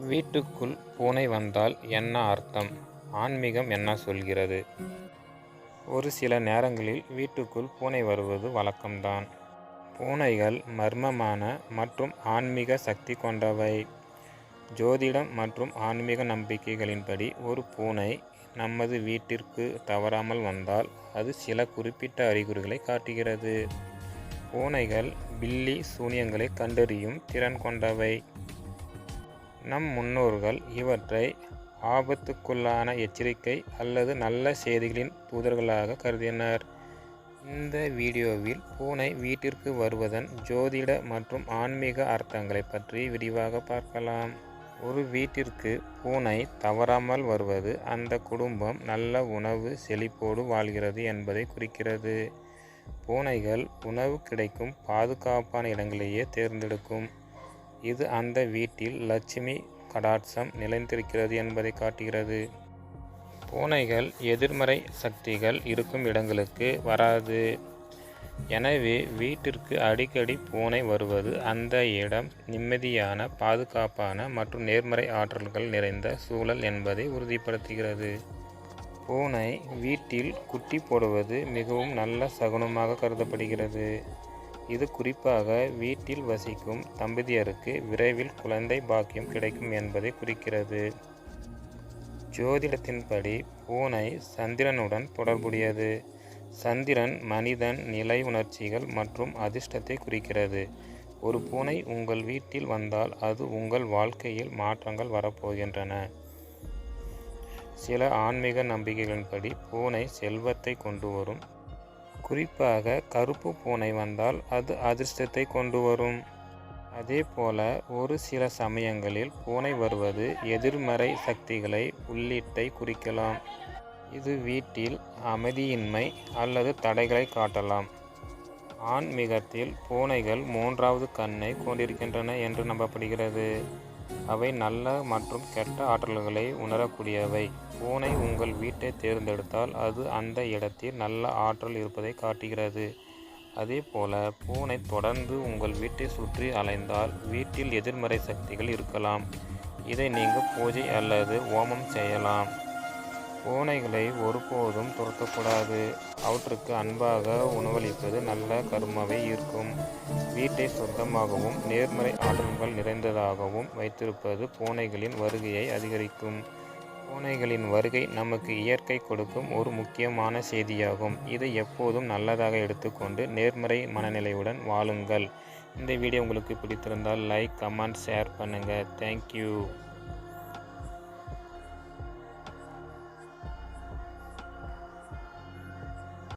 வீட்டுக்குள் பூனை வந்தால் என்ன அர்த்தம்? ஆன்மீகம் என்ன சொல்கிறது? ஒரு சில நேரங்களில் வீட்டுக்குள் பூனை வருவது வழக்கம்தான். பூனைகள் மர்மமான மற்றும் ஆன்மீக சக்தி கொண்டவை. ஜோதிடம் மற்றும் ஆன்மீக நம்பிக்கைகளின்படி ஒரு பூனை நமது வீட்டிற்கு தவறாமல் வந்தால் அது சில குறிப்பிட்ட அறிகுறிகளை காட்டுகிறது. பூனைகள் பில்லி சூனியங்களை கண்டறியும் திறன் கொண்டவை. நம் முன்னோர்கள் இவற்றை ஆபத்துக்குள்ளான எச்சரிக்கை அல்லது நல்ல செய்திகளின் தூதர்களாக கருதினர். இந்த வீடியோவில் பூனை வீட்டிற்கு வருவதன் ஜோதிட மற்றும் ஆன்மீக அர்த்தங்களை பற்றி விரிவாக பார்க்கலாம். ஒரு வீட்டிற்கு பூனை தவறாமல் வருவது அந்த குடும்பம் நல்ல உணவு செழிப்போடு வாழ்கிறது என்பதை குறிக்கிறது. பூனைகள் உணவு கிடைக்கும் பாதுகாப்பான இடங்களையே தேர்ந்தெடுக்கும். இது அந்த வீட்டில் லட்சுமி கடாட்சம் நிலைந்திருக்கிறது என்பதை காட்டுகிறது. பூனைகள் எதிர்மறை சக்திகள் இருக்கும் இடங்களுக்கு வராது. எனவே வீட்டிற்கு அடிக்கடி பூனை வருவது அந்த இடம் நிம்மதியான பாதுகாப்பான மற்றும் நேர்மறை ஆற்றல்கள் நிறைந்த சூழல் என்பதை உறுதிப்படுத்துகிறது. பூனை வீட்டில் குட்டி போடுவது மிகவும் நல்ல சகுனமாக கருதப்படுகிறது. இது குறிப்பாக வீட்டில் வசிக்கும் தம்பதியருக்கு விரைவில் குழந்தை பாக்கியம் கிடைக்கும் என்பதை குறிக்கிறது. ஜோதிடத்தின்படி பூனை சந்திரனுடன் தொடர்புடையது. சந்திரன் மனிதன் நிலை உணர்ச்சிகள் மற்றும் அதிர்ஷ்டத்தை குறிக்கிறது. ஒரு பூனை உங்கள் வீட்டில் வந்தால் அது உங்கள் வாழ்க்கையில் மாற்றங்கள் வரப்போகின்றன. சில ஆன்மீக நம்பிக்கைகளின்படி பூனை செல்வத்தை கொண்டு வரும் குறிப்பாக கருப்பு பூனை வந்தால் அது அதிர்ஷ்டத்தை கொண்டு வரும். அதே போல ஒரு சில சமயங்களில் பூனை வருவது எதிர்மறை சக்திகளை உள்ளீட்டை குறிக்கலாம். இது வீட்டில் அமைதியின்மை அல்லது தடைகளை காட்டலாம். ஆன்மீகத்தில் பூனைகள் மூன்றாவது கண்ணை கொண்டிருக்கின்றன என்று நம்பப்படுகிறது. அவை நல்ல மற்றும் கெட்ட ஆற்றல்களை உணரக்கூடியவை. பூனை உங்கள் வீட்டை தேர்ந்தெடுத்தால் அது அந்த இடத்தில் நல்ல ஆற்றல் இருப்பதை காட்டுகிறது. அதே போல பூனை தொடர்ந்து உங்கள் வீட்டை சுற்றி அலைந்தால் வீட்டில் எதிர்மறை சக்திகள் இருக்கலாம். இதை நீங்கள் பூஜை அல்லது ஓமம் செய்யலாம். பூனைகளை ஒருபோதும் துரத்தக்கூடாது. அவற்றுக்கு அன்பாக உணவளிப்பது நல்ல கருமாவை ஈர்க்கும். வீட்டை சுத்தமாகவும் நேர்மறை ஆற்றல்கள் நிறைந்ததாகவும் வைத்திருப்பது பூனைகளின் வருகையை அதிகரிக்கும். பூனைகளின் வருகை நமக்கு இயற்கை கொடுக்கும் ஒரு முக்கியமான செய்தியாகும். இதை எப்போதும் நல்லதாக எடுத்துக்கொண்டு நேர்மறை மனநிலையுடன் வாழுங்கள். இந்த வீடியோ உங்களுக்கு பிடித்திருந்தால் லைக் கமெண்ட் ஷேர் பண்ணுங்கள் தேங்க்யூ